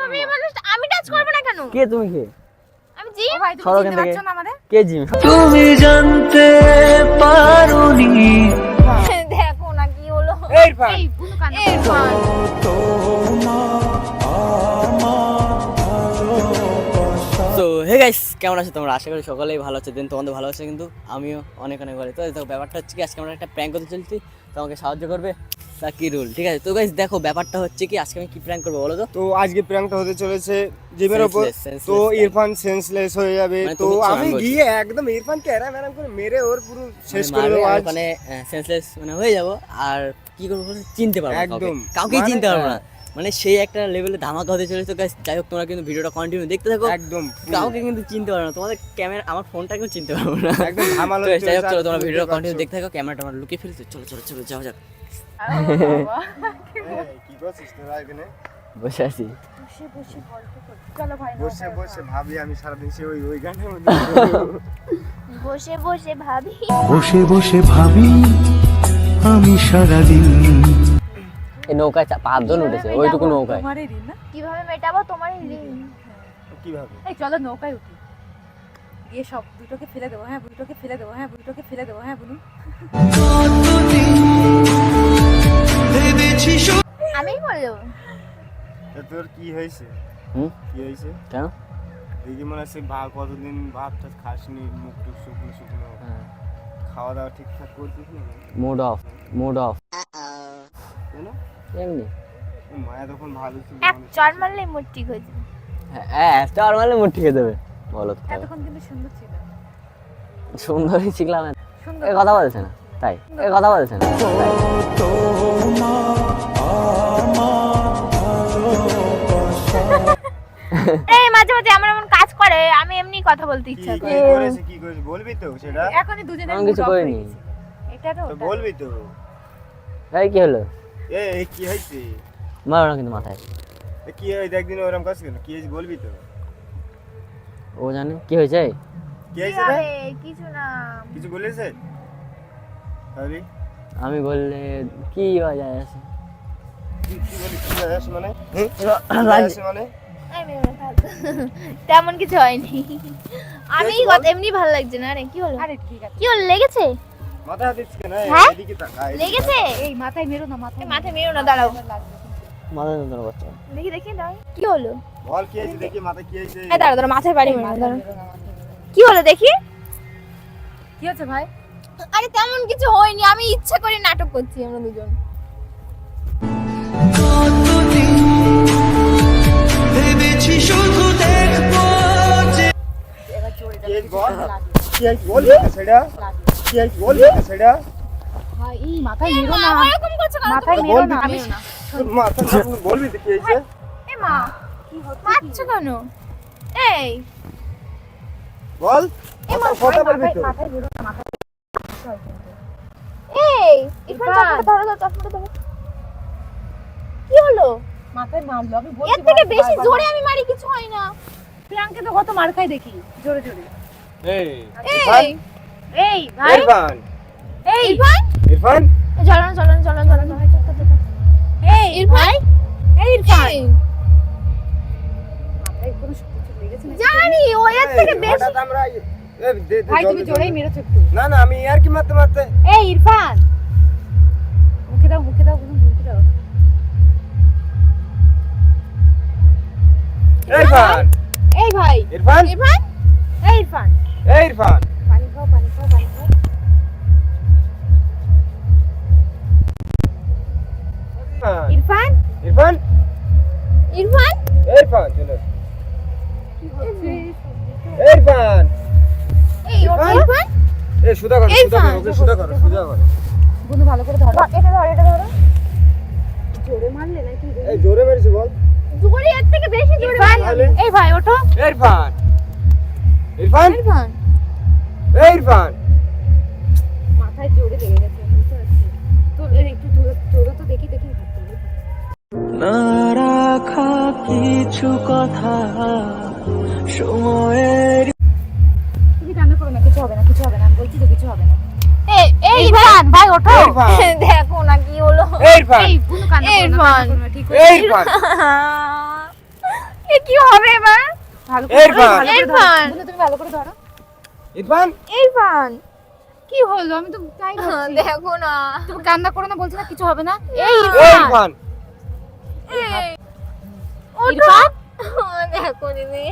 এভাবে এই আমি টাচ করব না কেন? কে তুমি কে? আমি জি ভাই তুমি চিনতে পারছ না আমাদের? কে জিম? তুমি জানতে পারোনি। দেখো না কি হলো। এই বুনু এই ফান। তো হে গাইস কেমন আছো তোমরা? আশা করি সকলেই ভালো আছে। দিন তোমাদের ভালো আছে কিন্তু আমিও অনেক অনেক ভালো। তো দেখো ব্যাপারটা হচ্ছে কি আজকে আমরা একটা প্র্যাঙ্ক করতে চলছি। তোমাকে সাহায্য করবে? সাকিরুল ঠিক আছে? তো গাইস দেখো ব্যাপারটা হচ্ছে কি আজকে আমি কি প্র্যাঙ্ক করব বলো তো? তো আজকে প্র্যাঙ্কটা হতে চলেছে জিমের ওপর। তো ইরফান সেন্সলেস হয়ে যাবে। মানে তো আমি গিয়ে একদম ইরফানকে এরাম এরাম করে মেরে ওর পুরো শেষ করে দেবো মানে সেন্সলেস মানে হয়ে যাব। আর কি করব চিনতে পারব একদম কাউকে। একদম। কাউকেই মানে, চিনতে পারব না। হ্যাঁ। মানে সেই একটা লেভেলে ধামাকা হতে চলেছে guys, যাই হোক তোমরা কিন্তু ভিডিওটা কন্টিনিউ দেখতে থাকো। একদম কাউকে কিন্তু চিনতে পারব না। তোমাদের ক্যামেরা আমার ফোনটাকেও চিনতে পারব না। একদম ধামালো যাই হোক চলো তোমরা তুমি ভিডিওটা কন্টিনিউ দেখতে থাকো ক্যামেরাটা আমার লুকিয়ে ফেলছে। চলো চলো চলো যাও যাক। কি করছিস তোরা এখানে? বসে আছি। বসে বসে গল্প করছি। চলো ভাই বসে বসে ভাবি আমি সারাদিন সে ওই ওই গানের মধ্যে বসে বসে ভাবি। বসে বসে ভাবি আমি সারাদিন এই নৌকায় চা- পাঁচজন উঠেছে ওইটুকু নৌকায়? কীভাবে মেটাবো তোমার কীভাবে? এই চলো নৌকায় উঠি। গিয়ে সব দুটোকে ফেলে দেবো হ্যাঁ দুটোকে ফেলে দেবো হ্যাঁ দুটোকে ফেলে দেবো হ্যাঁ বুনু? আমিই বলে দেবো। তা তোর কি হয়েছে? হুম? কি হয়েছে? কেন? দেখি মনে হচ্ছে ভাব কতদিন ভাত টাত খাসনি মুখ টুক শুকনো শুকনো। খাওয়া দাওয়া ঠিকঠাক করছিস না মুড অফ মুড অফ কেন এমনি। মায়া তখন ভালো ছিল। এক চর মুড ঠিক হয়ে যাবে হ্যাঁ মারলে মুড ঠিক হয়ে যাবে বলো। এতক্ষণ কিন্তু সুন্দর ছিল। এ কথা বলছে না। তাই। এ কথা বলছে না। এই মাঝে মাঝে আমার এমন কাজ করে আমি এমনি কথা বলতে ইচ্ছা করে কি করেছে বলবি তো সেটা? এখনই দুজনে কিছু করিনি। এটা তো। বলবি তো। এই কি হলো? এ কি হয়েছে? মারো না কিন্তু মাথায়। কি একদিন ওরকম কাজ কেন? কি হয়েছে বলবি তো। ও জানে। কি হয়েছে? কি কি হয়েছে রে? কিছু না। কিছু বলেছে? আমি বললে কি বাজায় আছে? কি বলি? কি মানে? মানে। তেমন কিছু হয়নি। আমি এমনি ভালো লাগছে না রে। কি হলো? আরে ঠিক আছে। কি হলো লেগেছে? মাথা হাত কেন? এদিকে তাকা লেগেছে? এই মাথায় মেরো না মাথায় মাথায় মেরো না দাঁড়াও। লাগবে। মাথা যন্ত্রণা করছে দেখি দেখি দাঁড়াও। কি হলো? বল কি হয়েছে? দেখি মাথা কি হয়েছে। এই দাঁড়াও দাঁড়াও মাথায় বাড়ি মেরো। দাঁড়াও মেরো না, মাথায় মেরো না। কি হলো দেখি। কি হচ্ছে ভাই? আরে তেমন কিছু হয়নি আমি ইচ্ছা করে নাটক করছি আমরা দুজন। কি বল সেটা। কি হয়েছে বলবি সেটা ভাই এই মাথায় মেরো না মা, ওরকম করছ কেন? মাথায় তুমি না আমি মাথা বলবি তো কি হয়েছে এ মা কি হচ্ছে মারছো কেন এই বল এ মা, কথা বলবি তো মাথায় মেরো না মাথায় এই ইরফান ইরফান। চশমাটা ধরো ধরো, চশমাটা ধরো কি হলো মাথায় মারলো আমি বলছি এর থেকে বেশি। জোরে আমি মারি কিছু হয় না প্রিয়াঙ্কে তো কত মার খাই দেখি জোরে জোরে এই এই এই ভাই। ইরফান। এই। ইরফান? ইরফান? চলো না চলো না চলো না, চলো এই ইরফান। এই। ইরফান? জানি ও এর থেকে বেশি আমরা ভাই তুমি জোরেই মেরেছো একটু। না না আমি আর কি মারতে মারতে। এই ইরফান। মুখে দাও মুখে দাও বলুন মুখে দাও। ইরফান। এই ভাই। ইরফান ইরফান? এই ইরফান। এই ইরফান। ইরফান? ইরফান? ইরফান? ইরফান চলো কি হচ্ছে? ইরফান! এই ইরফান? এ সুদা করো সুদা। করো ওকে সুদা করো সুদা করো। বন্ধু ভালো করে ধরো। এটা ধর এটা ধরো। জোরে মারলে নাকি? এই জোরে মেরেছি বল। জোরে এর থেকে বেশি জোরে ইরফান! তাহলে? এই ভাই ওঠো। ইরফান! ইরফান! ইরফান! এই ইরফান! না রাখা কিছু কথা সময়ের তুমি কান্না করো না কিছু হবে না কিছু হবে না আমি বলছি তো কিছু হবে না। এই এই ইরফান! ভাই ওঠো। দেখো না কি হলো। এই ইরফান! এই বুনু কান্না করো না, ইরফান। কান্না করো না, ঠিক এই ইরফান! কি হবে ভালো করে তুমি ভালো করে ধরো। ইরফান! ইরফান! কি হলো? আমি তো তাই। দেখো না। তুমি কান্না করো না বলছি না কিছু হবে না। এই এই ইরফান! ইরফান? ওঠো ইরফান? দেখো দিদি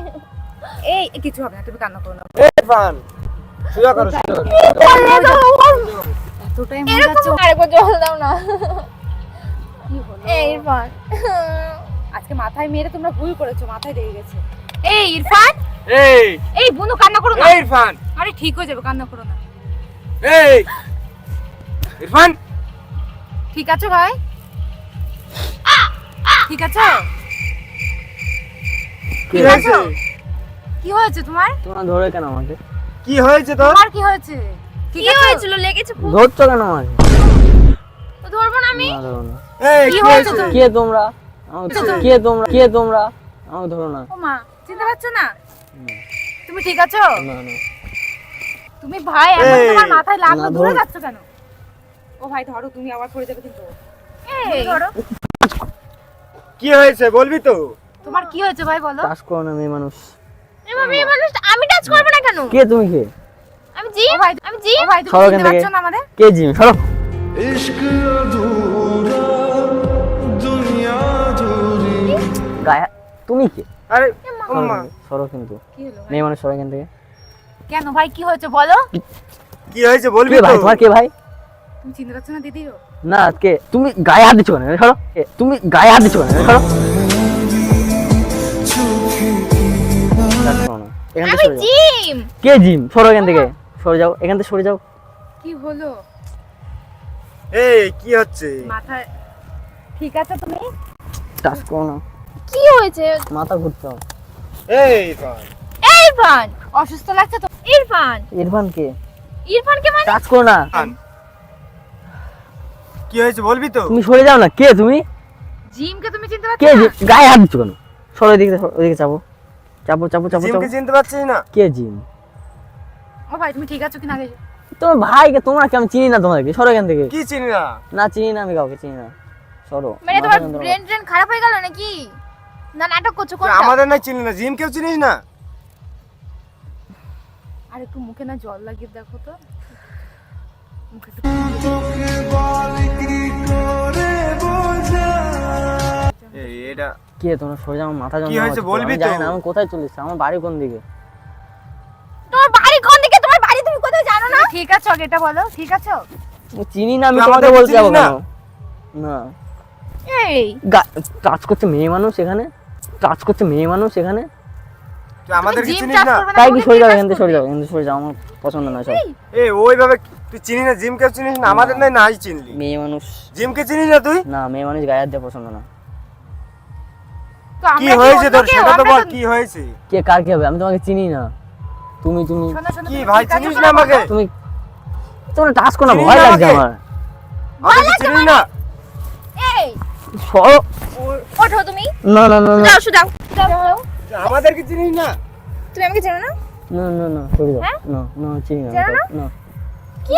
এই কিছু হবে না তুমি কান্না করো না। ইরফান সোজা করো সোজা করো এতটাই মজা এরকম আরেকবার জল দাও না। কি হলো এই ইরফান। আজকে মাথায় মেরে তোমরা ভুল করেছ মাথায় লেগে গেছে। এই ইরফান? এই। এই বন্ধু কান্না করো না। এই ইরফান। আরে ঠিক হয়ে যাবে কান্না করো না। এই। ইরফান। ঠিক আছে ভাই? ঠিক আছে? কি হয়েছে? কি হয়েছে তোমার? তোমরা ধরে কেন আমাকে? কি হয়েছে তোর? তোমার কি হয়েছে? কি হয়েছিল? লেগেছে ধরছো কেন আমাকে? তো ধরবো না আমি? ধরো এই কি হয়েছে কে তোমরা? কে তোমরা? কে তোমরা? আমাকে ধরো না। ও মা চিনতে পারছ না? তুমি ঠিক আছো? না না। তুমি ভাই এখন তোমার মাথায় লাগল দূরে যাচ্ছ কেন? ও ভাই ধরো তুমি আবার পড়ে যাবে কিন্তু এই ধরো। কি হয়েছে বলবি তো? তোমার কি হয়েছে ভাই বলো? টাচ করো না মেয়ে মানুষ। মেয়ে মানুষ আমি টাচ করব না কেন? কে তুমি কে? আমি জি ভাই আমি জি ভাই তুমি চিনতে পারছ না আমাদের? কে জি সরো। ইশক গায়া তুমি কে? আরে আম্মা সরো কিন্তু কি হলো মেয়ে মানুষ সরো কেন থেকে। কেন ভাই কি হয়েছে বলো? কি হয়েছে বলবি তো? তোমার কে ভাই? তুমি চিনতে পারছ না দিদিও না কে তুমি গায়ে হাত দিচ্ছ কেন? সরো তুমি গায়ে হাত দিচ্ছ কেন? সরো। এখান থেকে। জিম! কে জিম? সরো এখান থেকে। সরে যাও এখান থেকে সরে যাও। কি হলো? এই কি হচ্ছে? মাথায় ঠিক আছে তুমি? টাচ করো না। কি হয়েছে? মাথা ঘুরছে এই ইরফান। এই ইরফান! অসুস্থ লাগছে তো? ইরফান! ইরফান কে? ইরফানকে মানে? টাচ করো না। ইরফান। কি হয়েছে বলবি তো? তুমি সরে যাও না। কে তুমি? জিমকে তুমি চিনতে কে পারছ না? জিম গায়ে হাত দিচ্ছ কেন? সরো এদিকে সরো, ওদিকে চাপো। চাপো চাপো চাপো চাপো। জিমকে চিনতে পারছিস না? কে জিম? ও ভাই তুমি ঠিক আছো কিনা আগে তোমার ভাইকে তোমরা কি আমি চিনি না তোমাকে। সরো এখান থেকে। কি চিনি না? না চিনি না আমি কাউকে চিনি না। সরো। মানে মাথা তোমার ব্রেন ট্রেন খারাপ হয়ে গেল নাকি? না নাটক করছ তুই কোনটা? আমাদের না চিনি না। জিম কেউ চিনিস না? আর একটু মুখে না জল লাগিয়ে দেখো তো। মুখে একটু এই এটা কে তোমরা সরে আমার মাথা কি হয়েছে বলবি আমি জানি না আমি কোথায় চলে এসেছি আমার বাড়ি কোন দিকে? তোমার বাড়ি কোন দিকে? তোমার বাড়ি তুমি কোথায় জানো না? ঠিক আছো আগে এটা বলো ঠিক আছো? চিনি না আমি তোমাকে আমাদের বলতে যাব না? না। এই। টাচ করছে মেয়ে মানুষ এখানে? টাচ করছে মেয়ে মানুষ এখানে? তুই আমাদেরকে জিম চিনিস না? তাই কি সরে যাও এখান থেকে সরে যাও এখান থেকে সরে যাও আমার পছন্দ না সব। এই। ওইভাবে তুই চিনিস না? জিম কেউ চিনিস না? আমাদের নাই নাই চিনলি। মেয়ে মানুষ। জিমকে চিনিস না তুই? না মেয়ে মানুষ গায়ে হাত দেওয়া পছন্দ না। তো কি হয়েছে তোর? সেটা তো বল কি হয়েছে? কে কার কি হবে? আমি তোমাকে চিনি না। তুমি তুমি কি ভাই চিনিস না আমাকে? তুমি তোমরা টাচ করো না ভয় না লাগছে আমার। আমাকে চিনিস না। এই! সরো। ওঠো তুমি। না না না না। যাও শুধাও যাও তুই আমাদেরকে চিনিস না? তুমি আমাকে চেনো না? না না না সরে হ্যাঁ? না না চিনি না না? না। কি?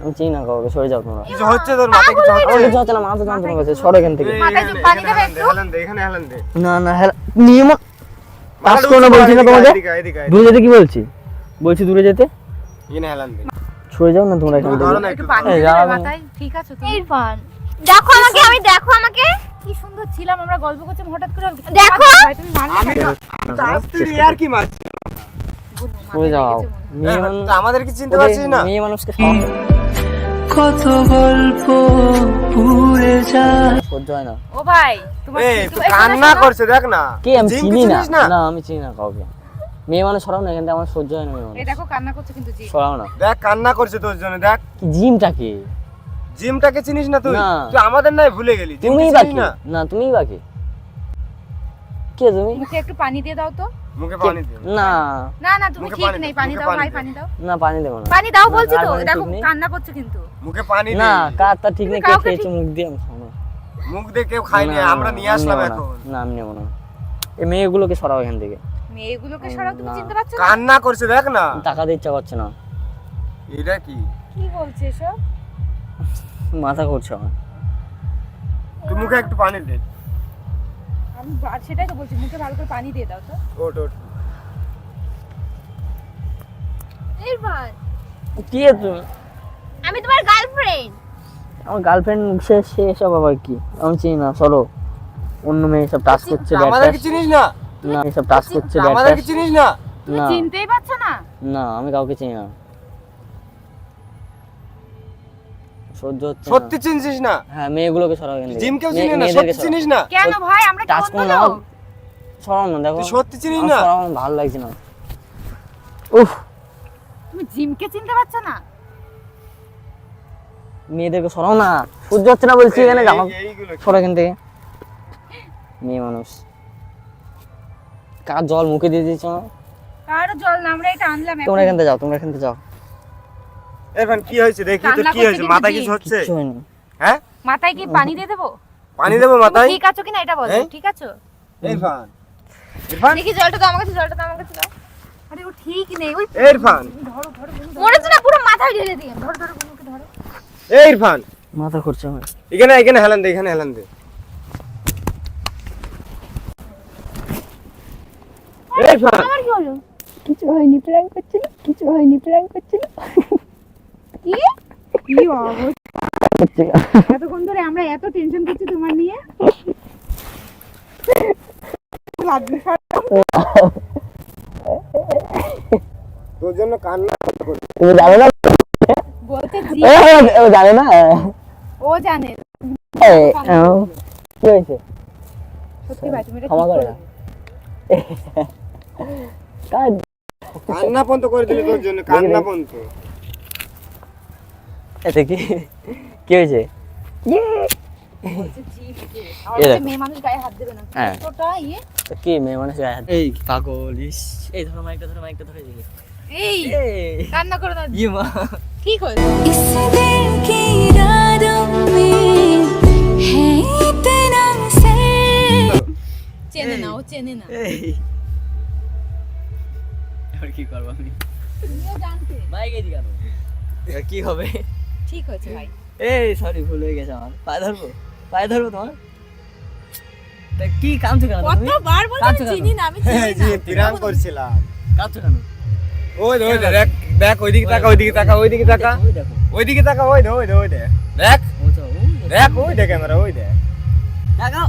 আমি চিনি না কাউকে সরে যাও তোমরা কিছু হচ্ছে তোর মাথায় কিছু আমার কিছু হচ্ছে না মাথা যন্ত্রণা করছে সরো এখান থেকে এই, মাথায় এখানে- পানি দেবে একটু? হেলান দে, এখানে হেলান দে। না না নিয়ম টাচ করো না বলছি না তোমাকে এদিকে, এদিকে, এদিকে। দূরে যেতে কি বলছি বলছি দূরে যেতে এখানে হেলান দে। সরে যাও না তোমরা এখান তুমি ধরো না থেকে একটু একটু পানি দেবে মাথায় ঠিক আছো তুমি ইরফান দেখো আমাকে আমি দেখো আমাকে কি সুন্দর ছিলাম আমরা গল্প করছিলাম হঠাৎ করে দেখো। আমি তো- আর কি মারছিস? সরে যাও। হয়। চিনতে পারছিস না? মেয়ে মানুষকে কত গল্প পুড়ে যায়। সহ্য হয় না। ও ভাই তোমার কান্না করছে দেখ না। কে আমি চিনি না? না? আমি চিনি না কাউকে। মেয়ে মানুষ সরাও না থেকে আমার সহ্য হয় না মেয়ে মানুষ। দেখো কান্না করছে কিন্তু জি সরাও না। দেখ কান্না করছে তোর জন্য দেখ। কি জিমটা কি? জিমটাকে চিনিস না তুই? তুই আমাদের নাই ভুলে গেলি তুমিই বাকি না। না তুমিই বাকি কে তুমি? মুখে একটু পানি দিয়ে দাও তো। মুখে পানি দে না। না না তুমি ঠিক নেই পানি দাও ভাই পানি দাও। না পানি দেবো না। পানি দাও বলছি তো দেখো কান্না করছে কিন্তু। মুখে পানি না কার ঠিক নেই কে খেয়েছে মুখ দিয়ে আমি মুখ দিয়ে কেউ খাইনি আমরা নিয়ে আসলাম এখন। না আমি নেব না। এই মেয়েগুলোকে সরাও এখান থেকে। মেয়েগুলোকে সরাও তুমি চিনতে পারছ না? কান্না করছে দেখ না। টাকাতে ইচ্ছা করছে না। এটা কি? কি বলছে এসব? মাথা করছে আমার। তুই মুখে একটু পানি দে। আমি সেটাই তো বলছি মুখে ভালো করে পানি দিয়ে দাও তো। ওট ওট কি তুমি? আমি তোমার গার্লফ্রেন্ড আমার গার্লফ্রেন্ড সে সে সব আবার কি? আমি চিনি না চলো। অন্য মেয়ে সব টাচ করছে আমাদের কি চিনিস না? না এসব টাচ করছে আমাদের কি চিনিস না? তুমি না চিনতেই পারছ না? না আমি কাউকে চিনি না। সহ্য হচ্ছে না। সত্যি চিনছিস না? হ্যাঁ মেয়েগুলোকে সরাও এখান থেকে। জিম কেউ চিনি না? সত্যি চিনিস না? কেন ভাই? আমরা কি লোক? সরাও না দেখো। সত্যি চিনিস না? সরাও না, ভালো লাগছে না। উফ। তুমি জিমকে চিনতে পারছ না? মেয়েদেরকে সরাও না। সহ্য হচ্ছে না বলছি এখানে এইগুলো সরো এখান থেকে। মেয়ে মানুষ। কার জল মুখে দিয়ে দিয়েছ? কারও জল না আমরা এটা আনলাম তোমরা এখন। এখান থেকে যাও তোমরা এখান থেকে যাও। এরফান কি হয়েছে? দেখি তো কি হয়েছে? মাথা কিছু হচ্ছে? হয়নি। হ্যাঁ? মাথায় কি পানি দিয়ে দেবো? পানি দেবো মাথায়? ঠিক আছো কিনা এটা বলো হ্যাঁ? ঠিক আছো? ইরফান। ইরফান। দেখি জলটা তো আমার কাছে জলটা তো আমার কাছে দাও। আরে ও ঠিক নেই ওই ইরফান। ধরো ধরো। না পুরো মাথায় ঢেলে দিয়ে। ধরো ধরো বোনকে ধরো। এই ইরফান। মাথা করছে আমার। এখানে এখানে হেলান দে এখানে হেলান দে। এই ইরফান। আমার কি হলো? কিছু হয়নি প্ল্যান করছিল কিছু হয়নি প্ল্যান করছিল কি? কি অবস্থা? এতক্ষণ ধরে আমরা এত টেনশন করছি তোমার নিয়ে। তোর জন্য কান্না তুমি জানো না? বলতে ও জানে না? ও জানে। কি হয়েছে? সত্যি ভাই তুমি এটা ক্ষমা করে। কান্না করে দিলি তোর জন্য কান্না পর্যন্ত। এতে কি কি হয়েছে বলছে জি জি। আর এ বলছে দেখো। মেয়ে মানুষ গায়ে হাত দেবে না হ্যাঁ টোটা ইয়ে তো কি মেয়ে মানুষ গায়ে হাত এই পাগল ইস এই ধরো মাইকটা ধরো মাইকটা ধরে দিকে এই এই কান্না করো না ইয়ে মা ঠিক হয়েছে इस दिल की रातों में है इतना सर চেনে না ও চেনে না এই এবার কি করবো আমি তুমিও জানতে মাইকে দি কেন এবার কি হবে ঠিক হয়েছে ভাই। এই সরি ভুল হয়ে গেছে আমার। পায়ে ধরবো? পায়ে ধরবো তোমার? কি কাঁদছো কেন কতবার বলছি চিনি না আমি হ্যাঁ চিনি পিরান করছিলাম। কাঁদছো কেন? ওই ওই দেখ দেখ ওইদিকে তাকা ওইদিকে তাকা ওইদিকে তাকা। ওই দেখো। ওইদিকে তাকা ওই দে ওই দে ওই দে। দেখ। ওই তো, ওই দেখো। ওই দে ক্যামেরা ওই দে। দেখাও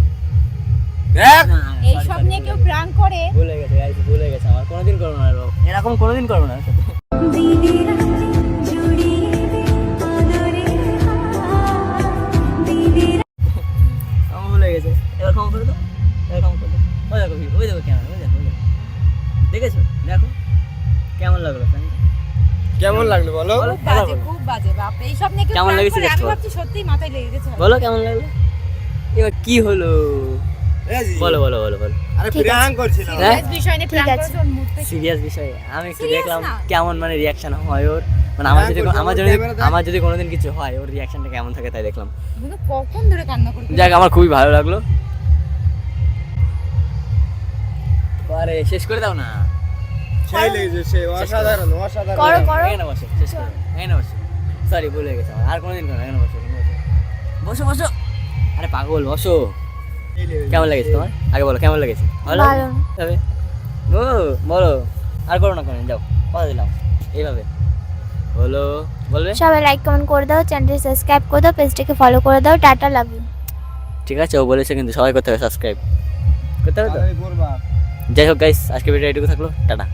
দেখ। এই সব নিয়ে কেউ প্রাণ করে। ভুল হয়ে গেছে ভুল গেছে আমার। কোনোদিন করব না এরকম। এরকম কোনোদিন করব না বলো। বলো, বাজে খুব বাজে বাপ এই নিয়ে কেমন প্রাণ লেগেছে আমি বলো। ভাবছি সত্যি মাথায় লেগে গেছে। বলো কেমন লাগল? এবার কি হলো? বলো বলো বলো বলো। আরে পিরান করছিলাম হ্যাঁ? বিষয় নিয়ে প্রাণ ঠিক আছে। করেছে ওর মুখ থেকে সিরিয়াস বিষয়ে? আমি একটু দেখলাম কেমন মানে রিয়াকশন হয় ওর। মানে আমার হ্যাঁ, যদি আমার আমার যদি আমার যদি কোনোদিন কিছু হয় ওর রিয়াকশনটা কেমন থাকে তাই দেখলাম। কখন ধরে কান্না করতে যাক আমার খুবই ভালো লাগল। আরে শেষ করে দাও না। সেই লেগেছে সেই অসাধারণ অসাধারণ। করো করো। এখানে বসো শেষ করো। এখানে বসো। সরি ভুল গেছে আর কোনোদিন করো এখানে বসো বসো। বসো বসো। আরে পাগল বসো। কেমন লেগেছে তোমার? আগে বলো কেমন লেগেছে? ভালো? ভালো। তবে? ও বলো। আর করো না কোনো যাও। কথা দিলাম। এইভাবে। বলো। বলবে? সবাই লাইক কমেন্ট করে দাও চ্যানেলটি সাবস্ক্রাইব করে দাও পেজটাকে ফলো করে দাও টাটা লাভ ইউ ঠিক আছে ও বলেছে কিন্তু সবাই করতে হবে সাবস্ক্রাইব করতে হবে তো? যাই হোক গাইস আজকে ভিডিও এটুকু থাকল টাটা।